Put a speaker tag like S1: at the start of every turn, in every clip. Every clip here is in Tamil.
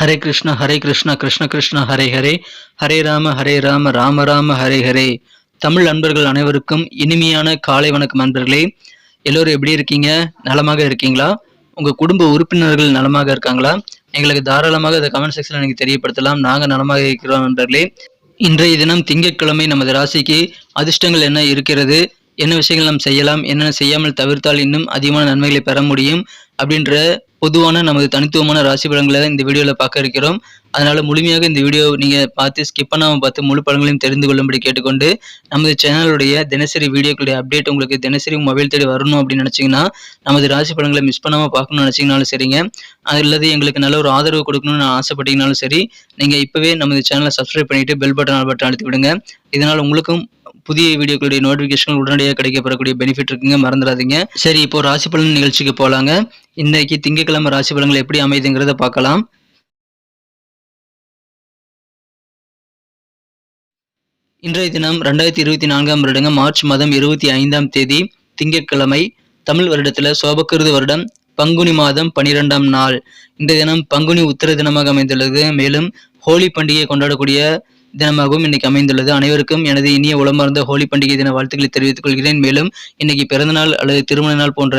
S1: ஹரே கிருஷ்ண ஹரே கிருஷ்ண கிருஷ்ண கிருஷ்ண ஹரே ஹரே. ஹரே ராம ஹரே ராம ராம ராம ஹரே ஹரே. தமிழ் நண்பர்கள் அனைவருக்கும் இனிமையான காலை வணக்கம் நண்பர்களே. எல்லோரும் எப்படி இருக்கீங்க? நலமாக இருக்கீங்களா? உங்கள் குடும்ப உறுப்பினர்கள் நலமாக இருக்காங்களா? எங்களுக்கு தாராளமாக அதை கமெண்ட் செக்ஷனில் எனக்கு தெரியப்படுத்தலாம். நாங்கள் நலமாக இருக்கிறோம் நண்பர்களே. இன்றைய தினம் திங்கட்கிழமை நமது ராசிக்கு அதிர்ஷ்டங்கள் என்ன இருக்கிறது? என்ன விஷயங்கள் நாம் செய்யலாம்? என்னென்ன செய்யாமல் தவிர்த்தால் இன்னும் அதிகமான நன்மைகளை பெற முடியும்? அப்படின்ற பொதுவான நமது தனித்துவமான ராசி பலன்களை இந்த வீடியோவில் பார்க்க இருக்கிறோம். அதனால் முழுமையாக இந்த வீடியோ நீங்கள் பார்த்து ஸ்கிப் பண்ணாமல் பார்த்து முழு பலன்களையும் தெரிந்து கொள்ளும்படி கேட்டுக்கொண்டு நமது சேனலுடைய தினசரி வீடியோக்களுடைய அப்டேட் உங்களுக்கு தினசரி மொபைல் தேடி வரணும் அப்படின்னு நினச்சிங்கன்னா நமது ராசி பலன்களை மிஸ் பண்ணாமல் பார்க்கணும்னு நினச்சிங்கனாலும் சரிங்க. அல்லது எங்களுக்கு நல்ல ஒரு ஆதரவு கொடுக்கணும்னு ஆசைப்பட்டீங்கனாலும் சரி நீங்கள் இப்போவே நமது சேனலை சப்ஸ்கிரைப் பண்ணிவிட்டு பெல் பட்டன் பட்டன் அழுத்தி விடுங்க. இதனால் உங்களுக்கும் புதிய வீடியோக்களுடைய நோட்டிஃபிகேஷன் உடனடியாக கிடைக்கப்படக்கூடிய பெனிஃபிட் இருக்குங்க. மறந்துடாதீங்க. சரி இப்போ ராசி பலன் நிகழ்ச்சிக்கு போகலாங்க இன்னைக்கு திங்கட்கிழமை ராசி பலன்கள் எப்படி அமைதுங்கிறத பார்க்கலாம். இன்றைய தினம் ரெண்டாயிரத்தி இருபத்தி நான்காம் வருடங்க மார்ச் மாதம் இருபத்தி ஐந்தாம் தேதி திங்கட்கிழமை தமிழ் வருடத்தில் சோபக்கிருது வருடம் பங்குனி மாதம் பனிரெண்டாம் நாள். இந்த தினம் பங்குனி உத்தர தினமாக அமைந்துள்ளது. மேலும் ஹோலி பண்டிகை கொண்டாடக்கூடிய தினமாகவும் இன்னைக்கு அமைந்துள்ளது. அனைவருக்கும் எனது இனிய உளமார்ந்த ஹோலி பண்டிகை தின வாழ்த்துக்களை தெரிவித்துக் கொள்கிறேன். மேலும் இன்னைக்கு பிறந்தநாள் அல்லது திருமண நாள் போன்ற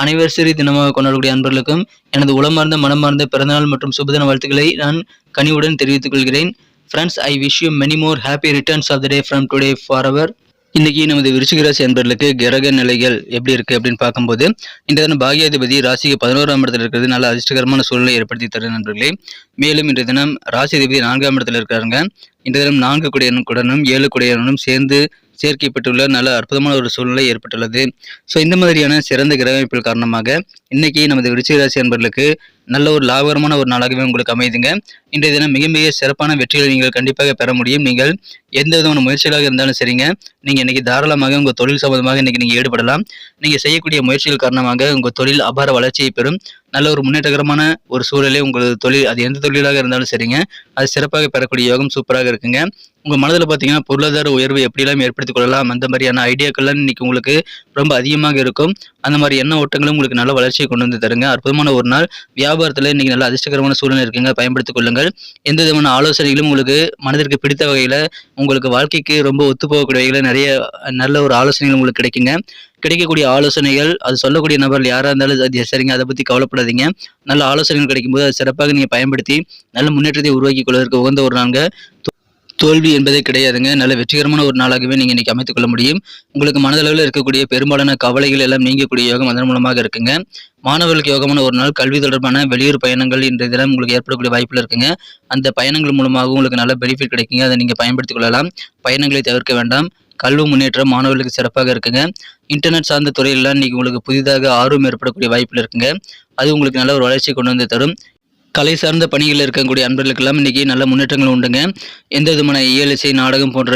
S1: அனிவர்சரி தினமாக கொண்டாடக்கூடிய அன்பர்களுக்கும் எனது உளமார்ந்த மனமார்ந்த பிறந்தநாள் மற்றும் சுபதின வாழ்த்துக்களை நான் கனிவுடன் தெரிவித்துக் கொள்கிறேன். Friends I wish you many more happy returns of the day from today for our இன்னைக்கு நமது விருச்சிகராசி அன்பர்களுக்கு கிரக நிலைகள் எப்படி இருக்கு அப்படின்னு பார்க்கும்போது இந்த தினம் பாகியாதிபதி ராசிக்கு பதினோராம் இடத்துல இருக்கிறது. நல்ல அதிர்ஷ்டகரமான சூழ்நிலை ஏற்படுத்தி தரும் நண்பர்களே. மேலும் இன்றைய தினம் ராசி அதிபதி நான்காம் இடத்துல இருக்காருங்க. இன்று தினம் நான்கு குடையனுக்குடனும் ஏழு குடையனும் சேர்ந்து சேர்க்கப்பட்டுள்ள நல்ல அற்புதமான ஒரு சூழ்நிலை ஏற்பட்டுள்ளது. ஸோ இந்த மாதிரியான சிறந்த கிரக காரணமாக இன்னைக்கு நமது விருச்சிக ராசி அன்பர்களுக்கு நல்ல ஒரு லாபகரமான ஒரு நாளாகவே உங்களுக்கு அமைதுங்க. இன்றைய தினம் மிக மிக சிறப்பான வெற்றிகளை நீங்கள் கண்டிப்பாக பெற முடியும். நீங்கள் எந்த விதமான முயற்சிகளாக இருந்தாலும் சரிங்க. நீங்கள் இன்னைக்கு தாராளமாக உங்கள் தொழில் சம்பந்தமாக இன்னைக்கு நீங்கள் ஈடுபடலாம். நீங்கள் செய்யக்கூடிய முயற்சிகள் காரணமாக உங்கள் தொழில் அபார வளர்ச்சியை பெறும். நல்ல ஒரு முன்னேற்றகரமான ஒரு சூழலே உங்களது தொழில் அது எந்த தொழிலாக இருந்தாலும் சரிங்க. அது சிறப்பாக பெறக்கூடிய யோகம் சூப்பராக இருக்குங்க. உங்கள் மனதில் பார்த்தீங்கன்னா பொருளாதார உயர்வு எப்படிலாம் ஏற்படுத்திக் கொள்ளலாம் அந்த மாதிரியான ஐடியாக்கள்லாம் இன்னைக்கு உங்களுக்கு ரொம்ப அதிகமாக இருக்கும். அந்த மாதிரி எண்ண ஓட்டங்களும் உங்களுக்கு நல்ல வளர்ச்சியை கொண்டு வந்து தருங்க. அற்புதமான ஒரு நாள். வியாபாரத்தில் இன்னைக்கு நல்ல அதிர்ஷ்டகரமான சூழ்நிலை இருக்குங்க. பயன்படுத்திக் கொள்ளுங்கள். எந்த விதமான ஆலோசனைகளும் உங்களுக்கு மனதிற்கு பிடித்த வகையில் உங்களுக்கு வாழ்க்கைக்கு ரொம்ப ஒத்து போகக்கூடிய வகையில் நிறைய நல்ல ஒரு ஆலோசனைகள் உங்களுக்கு கிடைக்குங்க. கிடைக்கக்கூடிய ஆலோசனைகள் அது சொல்லக்கூடிய நபர்கள் யாராக இருந்தாலும் அது சரிங்க. அதை பற்றி கவலைப்படாதீங்க. நல்ல ஆலோசனைகள் கிடைக்கும்போது அது சிறப்பாக நீங்கள் பயன்படுத்தி நல்ல முன்னேற்றத்தை உருவாக்கி கொள்வதற்கு உகந்த ஒரு நான்கு தோல்வி என்பதே கிடையாதுங்க. நல்ல வெற்றிகரமான ஒரு நாளாகவே நீங்கள் இன்னைக்கு அமைத்துக் கொள்ள முடியும். உங்களுக்கு மனதளவில் இருக்கக்கூடிய பெரும்பாலான கவலைகள் எல்லாம் நீங்கக்கூடிய யோகம் அதன் மூலமாக இருக்குங்க. மாணவர்களுக்கு யோகமான ஒரு நாள் கல்வி தொடர்பான வெளியூர் பயணங்கள் இன்றைய தினம் உங்களுக்கு ஏற்படக்கூடிய வாய்ப்பில் இருக்குங்க. அந்த பயணங்கள் மூலமாக உங்களுக்கு நல்ல பெனிஃபிட் கிடைக்குங்க. அதை நீங்கள் பயன்படுத்திக் கொள்ளலாம். பயணங்களை தவிர்க்க வேண்டாம். கல்வி முன்னேற்றம் மாணவர்களுக்கு சிறப்பாக இருக்குங்க. இன்டர்நெட் சார்ந்த துறையிலாம் இன்னைக்கு உங்களுக்கு புதிதாக ஆர்வம் ஏற்படக்கூடிய வாய்ப்பில் இருக்குங்க. அது உங்களுக்கு நல்ல ஒரு வளர்ச்சி கொண்டு வந்து தரும். கலை சார்ந்த பணிகளில் இருக்கக்கூடிய அன்பர்களுக்கெல்லாம் இன்றைக்கி நல்ல முன்னேற்றங்கள் உண்டுங்க. எந்த விதமான இயல் இசை நாடகம் போன்ற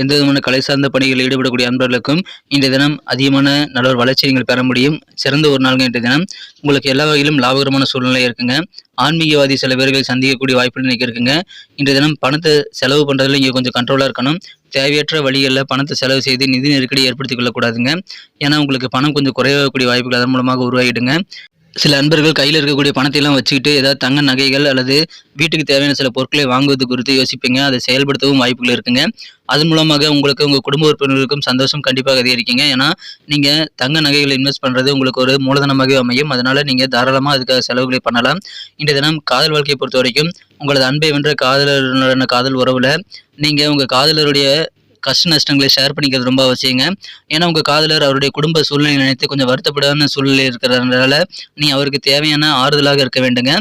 S1: எந்த விதமான கலை சார்ந்த பணிகளில் ஈடுபடக்கூடிய அன்பர்களுக்கும் இன்றைய தினம் அதிகமான நல்ல ஒரு வளர்ச்சி நீங்கள் பெற முடியும். சிறந்த ஒரு நாள்கள் இன்றைய தினம். உங்களுக்கு எல்லா வகையிலும் லாபகரமான சூழ்நிலை இருக்குங்க. ஆன்மீகவாதி சில பேர்கள் சந்திக்கக்கூடிய வாய்ப்புகள் இன்றைக்கி இருக்குங்க. இன்றைய தினம் பணத்தை செலவு பண்ணுறதுல இங்கே கொஞ்சம் கண்ட்ரோலாக இருக்கணும். தேவையற்ற வழிகளில் பணத்தை செலவு செய்து நிதி நெருக்கடி ஏற்படுத்திக் கொள்ளக்கூடாதுங்க. ஏன்னா உங்களுக்கு பணம் கொஞ்சம் குறையக்கூடிய வாய்ப்புகள் அதன் மூலமாக உருவாகிடுங்க. சில அன்பர்கள் கையில் இருக்கக்கூடிய பணத்தையெல்லாம் வச்சுக்கிட்டு ஏதாவது தங்க நகைகள் அல்லது வீட்டுக்கு தேவையான சில பொருட்களை வாங்குவது குறித்து யோசிப்பீங்க. அதை செயல்படுத்தவும் வாய்ப்புகள் இருக்குங்க. அதன் மூலமாக உங்களுக்கு உங்கள் குடும்ப உறுப்பினர்களுக்கும் சந்தோஷம் கண்டிப்பாக அதிகரிக்குங்க. ஏன்னா நீங்கள் தங்க நகைகளை இன்வெஸ்ட் பண்ணுறது உங்களுக்கு ஒரு மூலதனமாக அமையும். அதனால் நீங்கள் தாராளமாக அதுக்காக செலவுகளை பண்ணலாம். இன்றைய தினம் காதல் வாழ்க்கையை பொறுத்த வரைக்கும் உங்களது அன்பை வென்ற காதலருடனான காதல் உறவில் நீங்கள் உங்கள் காதலருடைய கஷ்ட நஷ்டங்களை ஷேர் பண்ணிக்கிறது ரொம்ப அவசியங்க. ஏன்னா உங்கள் காதலர் அவருடைய குடும்ப சூழ்நிலை நினைத்து கொஞ்சம் வருத்தப்படாத சூழ்நிலை இருக்கிறதுனால நீ அவருக்கு தேவையான ஆறுதலாக இருக்க வேண்டுங்க.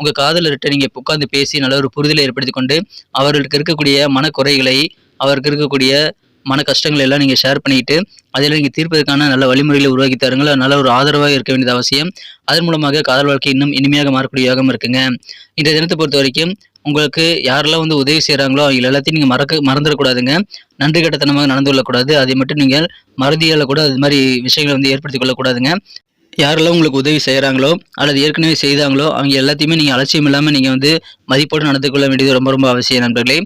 S1: உங்கள் காதலர்கிட்ட நீங்கள் உட்காந்து பேசி நல்ல ஒரு புரிதலை ஏற்படுத்தி கொண்டு அவர்களுக்கு இருக்கக்கூடிய மனக்குறைகளை அவருக்கு இருக்கக்கூடிய மன கஷ்டங்களை எல்லாம் நீங்கள் ஷேர் பண்ணிட்டு அதில் நீங்கள் தீர்ப்பதற்கான நல்ல வழிமுறைகளை உருவாக்கி தருங்கள். நல்ல ஒரு ஆதரவாக இருக்க வேண்டியது அவசியம். அதன் மூலமாக காதல் வாழ்க்கை இன்னும் இனிமையாக மாறக்கூடிய யோகம் இருக்குங்க. இந்த தினத்தை பொறுத்த வரைக்கும் உங்களுக்கு யாரெல்லாம் வந்து உதவி செய்கிறாங்களோ அவங்க எல்லாத்தையும் நீங்கள் மறக்க மறந்துடக்கூடாதுங்க. நன்றி கட்டத்தனமாக நடந்து கொள்ளக்கூடாது. அதை மட்டும் நீங்கள் மறதியால் கூட அது மாதிரி விஷயங்களை வந்து ஏற்படுத்தி கொள்ளக்கூடாதுங்க. யாரெல்லாம் உங்களுக்கு உதவி செய்கிறாங்களோ அல்லது ஏற்கனவே செய்தாங்களோ அவங்க எல்லாத்தையுமே நீங்கள் அலட்சியம் இல்லாமல் நீங்கள் வந்து மதிப்போடு நடந்து கொள்ள வேண்டியது ரொம்ப ரொம்ப அவசியம் நண்பர்களே.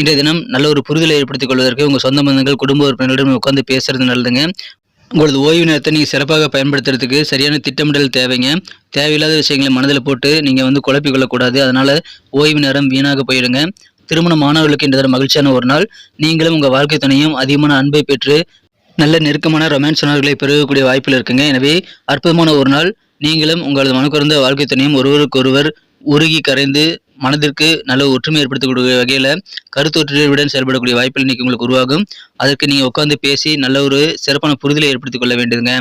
S1: இன்றைய தினம் நல்ல ஒரு புரிதலை ஏற்படுத்திக் கொள்வதற்கு உங்கள் சொந்த பந்தங்கள் குடும்ப உறுப்பினர்களிடம் உட்காந்து பேசுறது நல்லதுங்க. உங்களது ஓய்வு நேரத்தை நீங்கள் சிறப்பாக பயன்படுத்துறதுக்கு சரியான திட்டமிடல் தேவைங்க. தேவையில்லாத விஷயங்களை மனதில் போட்டு நீங்கள் வந்து குழப்பிக் கொள்ளக்கூடாது. அதனால் ஓய்வு நேரம் வீணாக போயிடுங்க. திருமண மாணவர்களுக்கு இன்றைய மகிழ்ச்சியான ஒரு நாள். நீங்களும் உங்கள் வாழ்க்கை துணையும் அதிகமான அன்பை பெற்று நல்ல நெருக்கமான ரொமான்ஸ் உணர்வுகளை பெருகக்கூடிய வாய்ப்பில் இருக்குங்க. எனவே அற்புதமான ஒரு நாள். நீங்களும் உங்களது மனக்குறந்த வாழ்க்கை துணையும் ஒருவருக்கொருவர் உருகி கரைந்து மனதிற்கு நல்ல ஒற்றுமை ஏற்படுத்தக்கூடிய வகையில் கருத்தொற்றுடன் செயல்படக்கூடிய வாய்ப்புகள் இன்றைக்கி உங்களுக்கு உருவாகும். அதற்கு நீங்கள் உட்காந்து பேசி நல்ல ஒரு சிறப்பான புரிதலை ஏற்படுத்திக் கொள்ள வேண்டியதுங்க.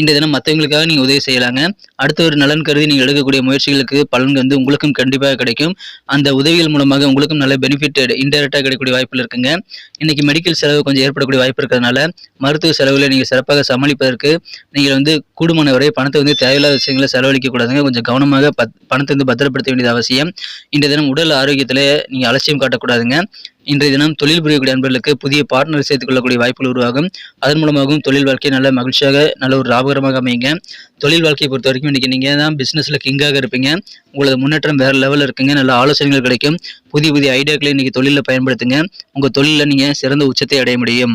S1: இந்த தினம் மற்றவங்களுக்காக நீங்கள் உதவி செய்யலாங்க. அடுத்த ஒரு நலன் கருதி நீங்கள் எடுக்கக்கூடிய முயற்சிகளுக்கு பலன் வந்து உங்களுக்கும் கண்டிப்பாக கிடைக்கும். அந்த உதவிகள் மூலமாக உங்களுக்கும் நல்ல பெனிஃபிட் இன்டெரக்டாக கிடைக்கக்கூடிய வாய்ப்புகள் இருக்குங்க. இன்னைக்கு மெடிக்கல் செலவு கொஞ்சம் ஏற்படக்கூடிய வாய்ப்பு இருக்கிறதுனால மருத்துவ செலவுகளை நீங்கள் சிறப்பாக சமாளிப்பதற்கு நீங்கள் வந்து கூடுமான வரை பணத்தை வந்து தேவையில்லாத விஷயங்களை செலவழிக்க கூடாதுங்க. கொஞ்சம் கவனமாக பத் பணத்தை வந்து பத்திரப்படுத்த வேண்டியது அவசியம். இன்றைய தினம் உடல் ஆரோக்கியத்தில் நீங்கள் அலட்சியம் காட்டக்கூடாதுங்க. இன்றைய தினம் தொழில் புரியக்கூடிய நண்பர்களுக்கு புதிய பார்ட்னர் சேர்த்துக்கொள்ளக்கூடிய வாய்ப்புகள் உருவாகும். அதன் மூலமாகவும் தொழில் வாழ்க்கை நல்ல மகிழ்ச்சியாக நல்ல ஒரு லாபகரமாக அமையுங்க. தொழில் வாழ்க்கையை பொறுத்த வரைக்கும் இன்றைக்கி நீங்கள் தான் பிஸ்னஸில் கிங்காக இருப்பீங்க. உங்களது முன்னேற்றம் வேறு லெவலில் இருக்குங்க. நல்ல ஆலோசனைகள் கிடைக்கும். புதிய புதிய ஐடியாக்களை இன்றைக்கி தொழிலில் பயன்படுத்துங்க. உங்கள் தொழிலில் நீங்கள் சிறந்த உச்சத்தை அடைய முடியும்.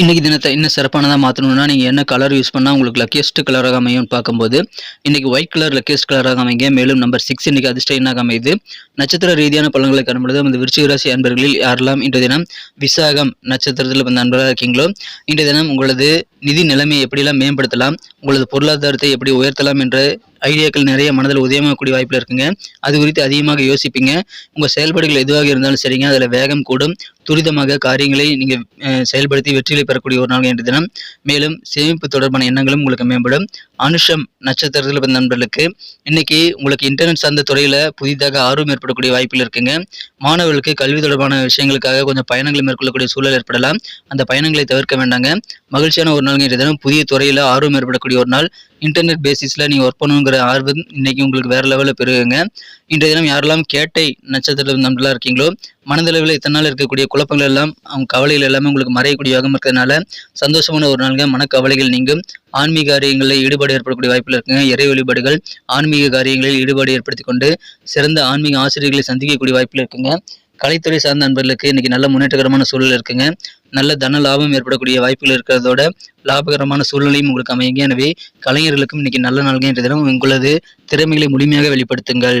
S1: இன்றைக்கி தினத்தை இன்னும் சிறப்பானதாக மாற்றணும்னா நீங்கள் என்ன கலர் யூஸ் பண்ணால் உங்களுக்கு லக்கியஸ்ட் கலராக அமையும்னு பார்க்கும்போது இன்றைக்கி ஒயிட் கலர் லக்கியஸ்ட் கலராக அமைங்க. மேலும் நம்பர் சிக்ஸ் இன்னைக்கு அதிர்ஷ்ட அமைது அமையுது? நட்சத்திர ரீதியான பலன்களை காணும்பொழுது அந்த விருச்சிக ராசி அன்பர்களில் யாரெல்லாம் இன்றைய தினம் விசாகம் நட்சத்திரத்தில் வந்த அன்பராக இருக்கீங்களோ இன்றைய தினம் உங்களது நிதி நிலைமையை எப்படிலாம் மேம்படுத்தலாம் உங்களது பொருளாதாரத்தை எப்படி உயர்த்தலாம் என்ற ஐடியாக்கள் நிறைய மனதில் உதயமாகக்கூடிய வாய்ப்பில் இருக்குங்க. அது குறித்து அதிகமாக யோசிப்பீங்க. உங்கள் செயல்பாடுகள் எதுவாக இருந்தாலும் சரிங்க. அதில் வேகம் கூடும். துரிதமாக காரியங்களை நீங்கள் செயல்படுத்தி வெற்றிகளை பெறக்கூடிய ஒரு நாள் என்ற தினம். மேலும் சேமிப்பு தொடர்பான எண்ணங்களும் உங்களுக்கு மேம்படும். அனுஷம் நட்சத்திரத்தில் பிறந்த நண்பர்களுக்கு இன்னைக்கு உங்களுக்கு இன்டர்நெட் சார்ந்த துறையில் புதிதாக ஆர்வம் ஏற்படக்கூடிய வாய்ப்பில் இருக்குங்க. மாணவர்களுக்கு கல்வி தொடர்பான விஷயங்களுக்காக கொஞ்சம் பயணங்களை மேற்கொள்ளக்கூடிய சூழல் ஏற்படலாம். அந்த பயணங்களை தவிர்க்க வேண்டாங்க. மகிழ்ச்சியான ஒரு நாள் இன்றைய தினம். புதிய துறையில் ஆர்வம் ஏற்படக்கூடிய ஒரு நாள். இன்டர்நெட் பேசிஸில் நீங்கள் ஒர்க் பண்ணணுங்கிற ஆர்வம் இன்னைக்கு உங்களுக்கு வேறு லெவலில் பெருகுங்க. இன்றைய தினம் யாரெல்லாம் கேட்டை நட்சத்திரத்தில் நம்பலாம் இருக்கீங்களோ மனதளவில் இத்தனை நாள் இருக்கக்கூடிய குழப்பங்கள் எல்லாம் அவங்க கவலைகள் எல்லாமே உங்களுக்கு மறையக்கூடிய யோகம் இருக்கிறதுனால சந்தோஷமான ஒரு நாளுங்க மனக்கவலைகள் நீங்கும். ஆன்மீக காரியங்களில் ஈடுபாடு ஏற்படக்கூடிய வாய்ப்பில் இருக்குங்க. இறை வழிபாடுகள் ஆன்மீக காரியங்களில் ஈடுபாடு ஏற்படுத்தி கொண்டு சிறந்த ஆன்மீக ஆசிரியர்களை சந்திக்கக்கூடிய வாய்ப்பில் இருக்குங்க. கலைத்துறை சார்ந்த நண்பர்களுக்கு இன்னைக்கு நல்ல முன்னேற்றகரமான சூழல் இருக்குங்க. நல்ல தன லாபம் ஏற்படக்கூடிய வாய்ப்புகள் இருக்கிறதோட லாபகரமான சூழ்நிலையும் உங்களுக்கு அமையுங்க. எனவே கலைஞர்களுக்கும் இன்னைக்கு நல்ல நாள்கள் என்ற தினம் உங்களது திறமைகளை முழுமையாக வெளிப்படுத்துங்கள்.